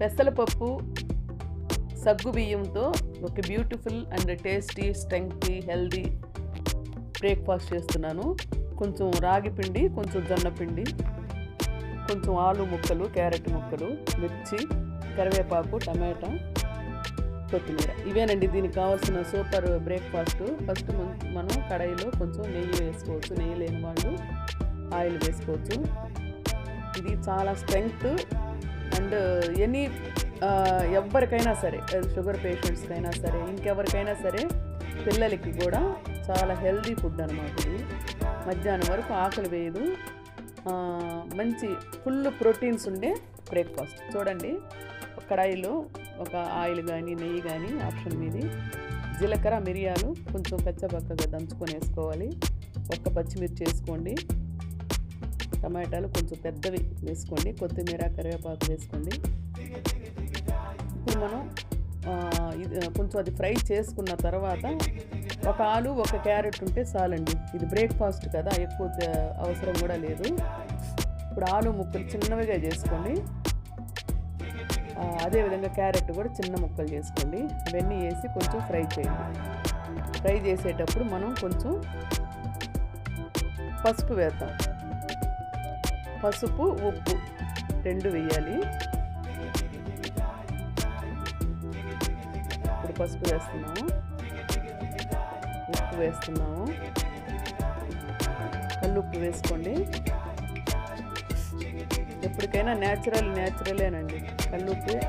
పెసలపప్పు సగ్గు బియ్యంతో ఒక beautiful and tasty strengthy healthy breakfast చేస్తున్నాను. కొంచెం రాగి పిండి కొంచెం జొన్న పిండి కొంచెం ఆలు ముక్కలు క్యారెట్ ముక్కలు మిర్చి కరివేపాకు టమాటా కొత్తిమీర. ఇవేనండి దీనికి కావాల్సిన సూపర్ బ్రేక్ఫాస్ట్ ఫస్ట్ మనం కడాయిలో కొంచెం నెయ్యి వేసుకోవచ్చు. నెయ్యి లేని వాళ్ళు ఆయిల్ వేసుకోవచ్చు. ఇది చాలా స్ట్రెంగ్త్ అండ్ ఎనీ ఎవరికైనా సరే షుగర్ పేషెంట్స్కైనా సరే ఇంకెవరికైనా సరే పిల్లలకి కూడా చాలా హెల్దీ ఫుడ్ అనమాట ఇది. మధ్యాహ్నం వరకు ఆకలి వేయదు. మంచి ఫుల్ ప్రోటీన్స్ ఉండే బ్రేక్ఫాస్ట్ చూడండి ఒక కడాయిలో ఒక ఆయిల్ కానీ నెయ్యి కానీ ఆప్షన్ మీది. జీలకర్ర మిరియాలు కొంచెం కచ్చపక్కగా దంచుకొని వేసుకోవాలి ఒక్క పచ్చిమిర్చి వేసుకోండి. టమాటాలు కొంచెం పెద్దవి వేసుకోండి. కొత్తిమీర కరివేపాకు వేసుకోండి. ఇప్పుడు మనం ఇది కొంచెం అది ఫ్రై చేసుకున్న తర్వాత ఒక ఆలు ఒక క్యారెట్ ఉంటే చాలండి. ఇది బ్రేక్ఫాస్ట్ కదా ఎక్కువ అవసరం కూడా లేదు. ఇప్పుడు ఆలు ముక్కలు చిన్నవిగా చేసుకోండి. అదేవిధంగా క్యారెట్ కూడా చిన్న ముక్కలు చేసుకోండి. అవన్నీ వేసి కొంచెం ఫ్రై చేయండి. ఫ్రై చేసేటప్పుడు మనం కొంచెం పసుపు వేద్దాం. పసుపు ఉప్పు రెండు వేయాలి. ఇప్పుడు పసుపు వేస్తున్నాము. ఉప్పు వేస్తున్నాము. కల్లుప్పు వేసుకోండి. ఎప్పటికైనా న్యాచురల్ న్యాచురలేనండి కల్లుప్పు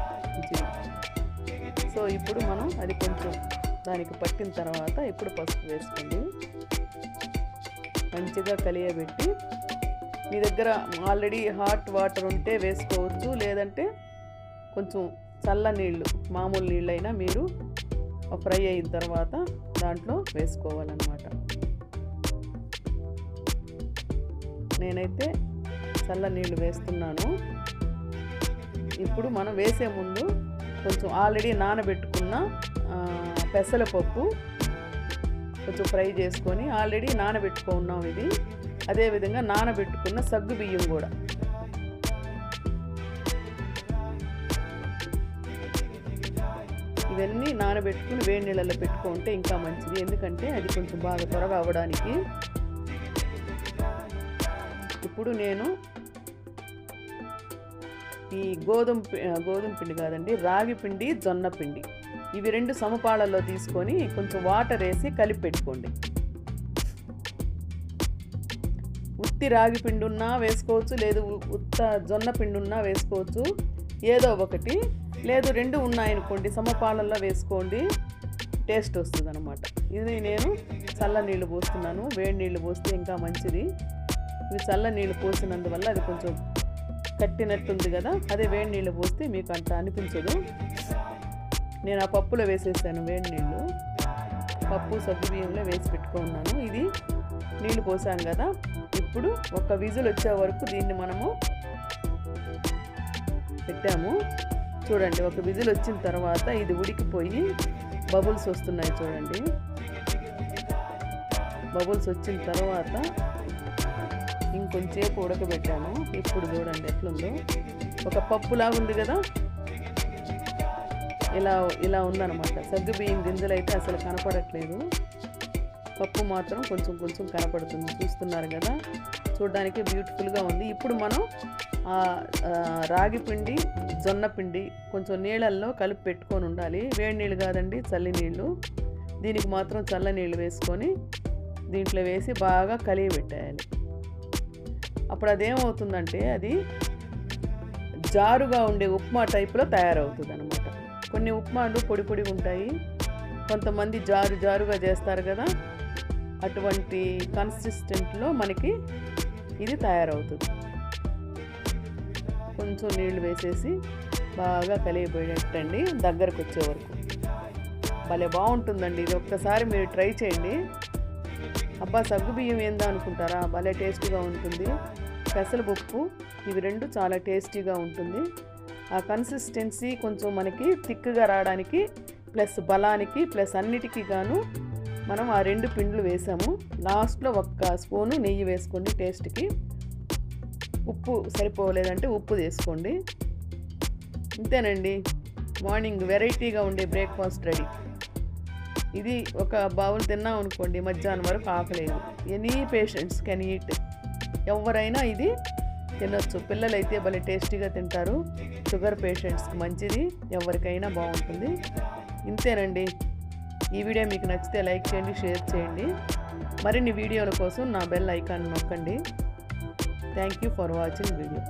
సో ఇప్పుడు మనం అది కొంచెం దానికి పట్టిన తర్వాత ఇప్పుడు పసుపు వేసుకోండి. మంచిగా కలియబెట్టి మీ దగ్గర ఆల్రెడీ హాట్ వాటర్ ఉంటే వేసుకోవచ్చు లేదంటే కొంచెం చల్ల నీళ్ళు మామూలు నీళ్ళైనా మీరు ఫ్రై అయిన తర్వాత దాంట్లో వేసుకోవాలన్నమాట. నేనైతే చల్ల నీళ్ళు వేస్తున్నాను. ఇప్పుడు మనం వేసే ముందు కొంచెం ఆల్రెడీ నానబెట్టుకున్న పెసలపప్పు కొంచెం ఫ్రై చేసుకొని ఆల్రెడీ నానబెట్టుకున్నాం ఇది. అదేవిధంగా నానబెట్టుకున్న సగ్గు బియ్యం కూడా. ఇవన్నీ నానబెట్టుకుని వేడి నీళ్ళలో పెట్టుకుంటే ఇంకా మంచిది. ఎందుకంటే అది కొంచెం బాగా త్వరగా అవ్వడానికి. ఇప్పుడు నేను ఈ గోధుమ గోధుమ పిండి కాదండి రాగి పిండి జొన్న పిండి. ఇవి రెండు సమపాళల్లో తీసుకొని కొంచెం వాటర్ వేసి కలిపి పెట్టుకోండి. ఉత్తి రాగి పిండున్నా వేసుకోవచ్చు లేదు ఉ- ఉత్త జొన్న పిండున్నా వేసుకోవచ్చు. ఏదో ఒకటి. లేదు రెండు ఉన్నాయనుకోండి సమపాలల్లో వేసుకోండి. టేస్ట్ వస్తుంది అనమాట ఇది నేను చల్ల నీళ్ళు పోస్తున్నాను. వేడి నీళ్ళు పోస్తే ఇంకా మంచిది. ఇవి చల్ల నీళ్ళు పోసినందువల్ల అది కొంచెం కట్టినట్టుంది కదా. అదే వేడి నీళ్ళు పోస్తే మీకు అంత అనిపించదు. నేను ఆ పప్పులో వేసేసాను వేడి నీళ్ళు పప్పు సగ్గు బియ్యంలో వేసి పెట్టుకున్నాను. ఇది నీళ్ళు పోసాం కదా. ఇప్పుడు ఒక విజిల్ వచ్చే వరకు దీన్ని మనము పెట్టాము. చూడండి ఒక విజిల్ వచ్చిన తర్వాత ఇది ఉడికిపోయి బబుల్స్ వస్తున్నాయి చూడండి. బబుల్స్ వచ్చిన తర్వాత ఇంకొంచేపు ఉడకబెట్టాను ఇప్పుడు చూడండి ఎట్లుందో. ఒక పప్పులాగా ఉంది కదా. ఇలా ఇలా ఉందన్నమాట. సగ్గు బియ్యం గింజలు అయితే అసలు కనపడట్లేదు. పప్పు మాత్రం కొంచెం కొంచెం కనపడుతుంది. చూస్తున్నారు కదా? చూడడానికి బ్యూటిఫుల్గా ఉంది. ఇప్పుడు మనం రాగి పిండి జొన్న పిండి కొంచెం నీళ్ళల్లో కలిపి పెట్టుకొని ఉండాలి. వేడి నీళ్ళు కాదండి చల్లి నీళ్ళు. దీనికి మాత్రం చల్ల నీళ్ళు వేసుకొని దీంట్లో వేసి బాగా కలిగి పెట్టేయాలి. అప్పుడు అదేమవుతుందంటే అది జారుగా ఉండే ఉప్మా టైప్లో తయారవుతుంది అనమాట కొన్ని ఉప్మాలు పొడి పొడి ఉంటాయి. కొంతమంది జారు జారుగా చేస్తారు కదా. అటువంటి కన్సిస్టెంట్లో మనకి ఇది తయారవుతుంది. కొంచెం నీళ్ళు వేసేసి బాగా కలిగిపోయేటండి దగ్గరకు వచ్చే వరకు. భలే బాగుంటుందండి. ఇది ఒక్కసారి మీరు ట్రై చేయండి. అబ్బా సగ్గు బియ్యం ఏందా అనుకుంటారా? భలే టేస్టీగా ఉంటుంది. పెసలపప్పు ఇవి రెండు చాలా టేస్టీగా ఉంటుంది. ఆ కన్సిస్టెన్సీ కొంచెం మనకి థిక్గా రావడానికి ప్లస్ బలానికి ప్లస్ అన్నిటికీ గాను మనం ఆ రెండు పిండ్లు వేసాము. లాస్ట్లో ఒక్క స్పూను నెయ్యి వేసుకోండి టేస్ట్కి ఉప్పు సరిపోలేదంటే ఉప్పు తీసుకోండి. ఇంతేనండి. మార్నింగ్ వెరైటీగా ఉండే బ్రేక్ఫాస్ట్ రెడీ ఇది ఒక బౌల్ తిన్నాం అనుకోండి మధ్యాహ్నం వరకు ఆకలేదు ఎనీ పేషెంట్స్ కెన్ ఈట్ ఎవరైనా ఇది తినొచ్చు. పిల్లలైతే భలే టేస్టీగా తింటారు. షుగర్ పేషెంట్స్కి మంచిది. ఎవరికైనా బాగుంటుంది. ఇంతేనండి. ఈ వీడియో మీకు నచ్చితే లైక్ చేయండి షేర్ చేయండి. మరిన్ని వీడియోల కోసం నా బెల్ ఐకాన్ నొక్కండి. Thank you for watching video.